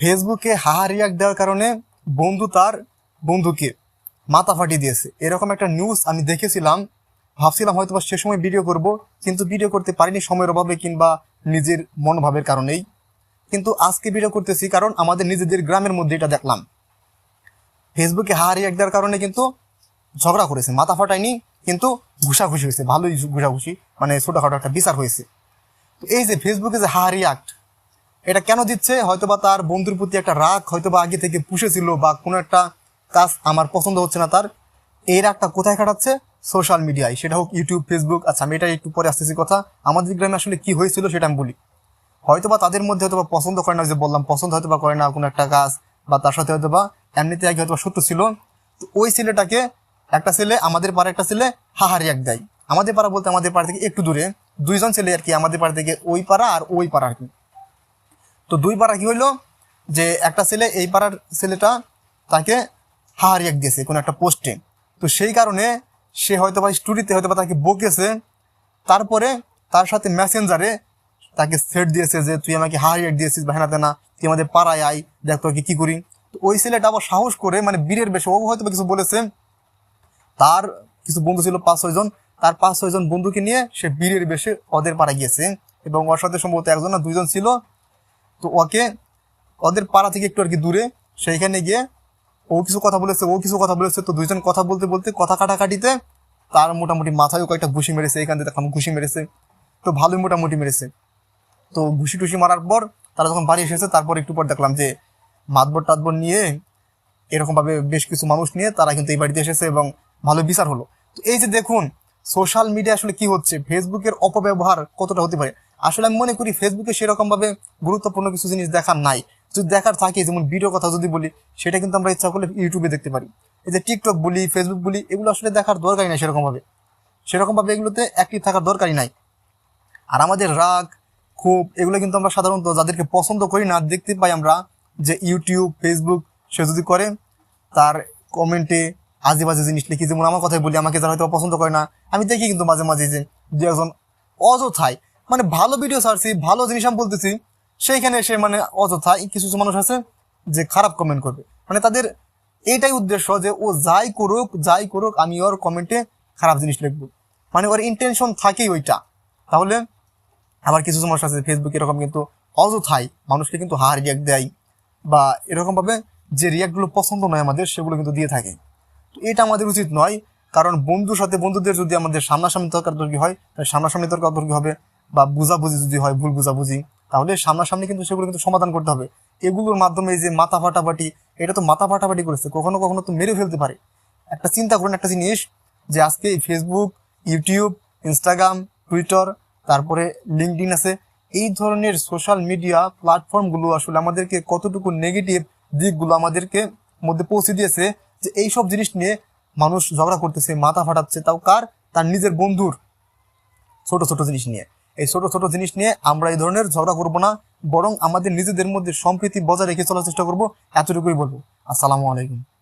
ফেসবুকে হাহা রিয়াক্ট দেওয়ার কারণে বন্ধু তার বন্ধুকে মাথা ফাটিয়ে দিয়েছে। এরকম একটা নিউজ আমি দেখেছিলাম। ভাবছিলাম হয়তো সে সময় ভিডিও করব, কিন্তু ভিডিও করতে পারিনি সময়ের অভাবে কিংবা নিজের মনোভাবের কারণেই। কিন্তু আজকে ভিডিও করতেছি কারণ আমাদের নিজেদের গ্রামের মধ্যে এটা দেখলাম। ফেসবুকে হাহা রিয়াক্ট দেওয়ার কারণে কিন্তু ঝগড়া করেছে, মাথা ফাটায়নি, কিন্তু ঘুষাঘুষি হয়েছে, ভালোই ঘুষাঘুষি মানে ছোটোখাটো একটা বিচার হয়েছে। এই যে ফেসবুকে যে হাহা রিয়াক্ট এটা কেন দিচ্ছে? হয়তোবা তার বন্ধুর প্রতি একটা রাগ হয়তোবা আগে থেকে পুষেছিল বা কোনো একটা কাজ আমার পছন্দ হচ্ছে না তার। এই রাগটা কোথায় কাটাচ্ছে সোশ্যাল মিডিয়ায়। সেটা হোক ইউটিউব, ফেসবুক। আচ্ছা আমি এটা একটু পরে আসতেছি কথা। আমাদের গ্রামে আসলে কি হয়েছিল সেটা আমি বলি। হয়তোবা তাদের মধ্যে হয়তোবা পছন্দ করে না যে বললাম, পছন্দ হয়তো বা করে না কোনো একটা কাজ বা তার সাথে হয়তো বা এমনিতে আগে হয়তো বা শত্রু ছিল। তো ওই ছেলেটাকে একটা ছেলে, আমাদের পাড়া একটা ছেলে, হাহারি এক দেয়। আমাদের পাড়া বলতে আমাদের পাড়া থেকে একটু দূরে। দুইজন ছেলে আর কি আমাদের পাড়া থেকে ওই পাড়া আর ওই পাড়া আর কি। তো দুই পাড়া কি হইল? যে একটা ছেলে, এই পাড়ার ছেলেটা তাকে হাহারি এক দিয়েছে কোনো একটা পোস্টে। তো সেই কারণে সে হয়তো বা স্টুডিতে হয়তো বা তাকে বকেছে। তারপরে তার সাথে মেসেঞ্জারে তাকে সেট দিয়েছে যে, তুই আমাকে হাহারি এক দিয়েছিস বা হেনা তেনা তুই আমাদের পাড়ায় আয়, দেখ তোকে কী করি। তো ওই ছেলেটা আবার সাহস করে মানে বীরের বেশি, ও হয়তো বা কিছু বলেছে। তার কিছু বন্ধু ছিল পাঁচ ছয় জন। তার পাঁচ ছয় জন বন্ধুকে নিয়ে সে বীরের বেশে ওদের পাড়া গিয়েছে। এবং ওর সাথে সম্ভবত একজন না দুইজন ছিল। তো ওকে, ওদের পাড়া থেকে একটু আর কি দূরে, সেইখানে গিয়ে ও কিছু কথা বলেছে, ও কিছু কথা বলেছে, তো দুইজন কথা বলতে বলতে কথা কাটাকাটিতে তার মোটামুটি মাথায় কয়েকটা ঘুষি মেরেছে, এখান থেকে ঘুষি মেরেছে, তো ভালোই মোটামুটি মেরেছে। তো ঘুষি টুসি মারার পর তারা যখন বাড়ি এসেছে, তারপর একটু পর দেখলাম যে মাতবর টাতবর নিয়ে এরকম ভাবে বেশ কিছু মানুষ নিয়ে তারা কিন্তু এই বাড়িতে এসেছে এবং ভালো বিচার হলো। তো এই যে দেখুন সোশ্যাল মিডিয়া আসলে কি হচ্ছে? ফেসবুকের অপব্যবহার কতটা হতে পারে? আসলে আমি মনে করি ফেসবুকে সেরকম ভাবে গুরুত্বপূর্ণ কিছু জিনিস দেখার নাই। যদি দেখার থাকে, যেমন ভিডিও কথা যদি বলি, সেটা কিন্তু আমরা ইচ্ছা করলে ইউটিউবে দেখতে পারি। এই যে টিকটক বলি ফেসবুক বলি, এগুলো আসলে দেখার দরকারই নাই সেরকম ভাবে সেরকম ভাবে এগুলোতে অ্যাক্টিভ থাকার দরকারই নাই। আর আমাদের রাগ, ক্ষোভ, এগুলো কিন্তু আমরা সাধারণত যাদেরকে পছন্দ করি না, দেখতে পাই আমরা যে ইউটিউব ফেসবুক সে যদি করে, তার কমেন্টে আজে বাজে জিনিস লিখি, যেমন আমার কথাই বলি, আমাকে যারা হয়তো পছন্দ করে না, আমি দেখি কিন্তু মাঝে মাঝে যে দু একজন অযথায় মানে ভালো ভিডিও ছাড়ছি, ভালো জিনিস আমি বলতেছি, সেইখানে এসে মানে অযথায় কিছু কিছু মানুষ আছে যে খারাপ কমেন্ট করবে। মানে তাদের এটাই উদ্দেশ্য যে ও যাই করুক যাই করুক, আমি ওর কমেন্টে খারাপ জিনিস লিখব। মানে ওর ইন্টেনশন থাকেই ওইটা। তাহলে আবার কিছু সমস্যা আছে ফেসবুক এরকম কিন্তু অযথাই মানুষকে কিন্তু হার রিয়াক্ট দেয় বা এরকম ভাবে যে রিয়াক্টগুলো পছন্দ নয় আমাদের, সেগুলো কিন্তু দিয়ে থাকে। তো এটা আমাদের উচিত নয়, কারণ বন্ধুর সাথে বন্ধুদের যদি আমাদের সামনাসামনি তর্কাতর্কি হয়, তাহলে সামনাসামনি তর্কাতর্কি হবে। বা বুঝাবুঝি যদি হয়, ভুল বুঝাবুঝি, তাহলে সামনাসামনি কিন্তু সেগুলো কিন্তু সমাধান করতে হবে। এগুলোর মাধ্যমে এই যে মাথা ফাটাফাটি, এটা তো মাথা ফাটাফাটি করেছে, কখনো কখনো তো মেরে ফেলতে পারে। একটা চিন্তা করেন, একটা জিনিস, যে আজকে ফেসবুক ইউটিউব ইনস্টাগ্রাম টুইটার তারপরে লিঙ্কডিন আছে, এই ধরনের সোশ্যাল মিডিয়া প্ল্যাটফর্মগুলো আসলে আমাদেরকে কতটুকু নেগেটিভ দিকগুলো আমাদেরকে মধ্যে পৌঁছে দিয়েছে, যে এই সব জিনিস নিয়ে মানুষ ঝগড়া করতেছে, মাথা ফাটাচ্ছে, তাও কার? তার নিজের বন্ধুর ছোট ছোট জিনিস নিয়ে। এই ছোট ছোট জিনিস নিয়ে আমরা এই ধরনের ঝগড়া করব না, বরং আমাদের নিজেদের মধ্যে সম্প্রীতি বজায় রেখে চলার চেষ্টা করব, এতটুকুই বলব। আসসালামু আলাইকুম।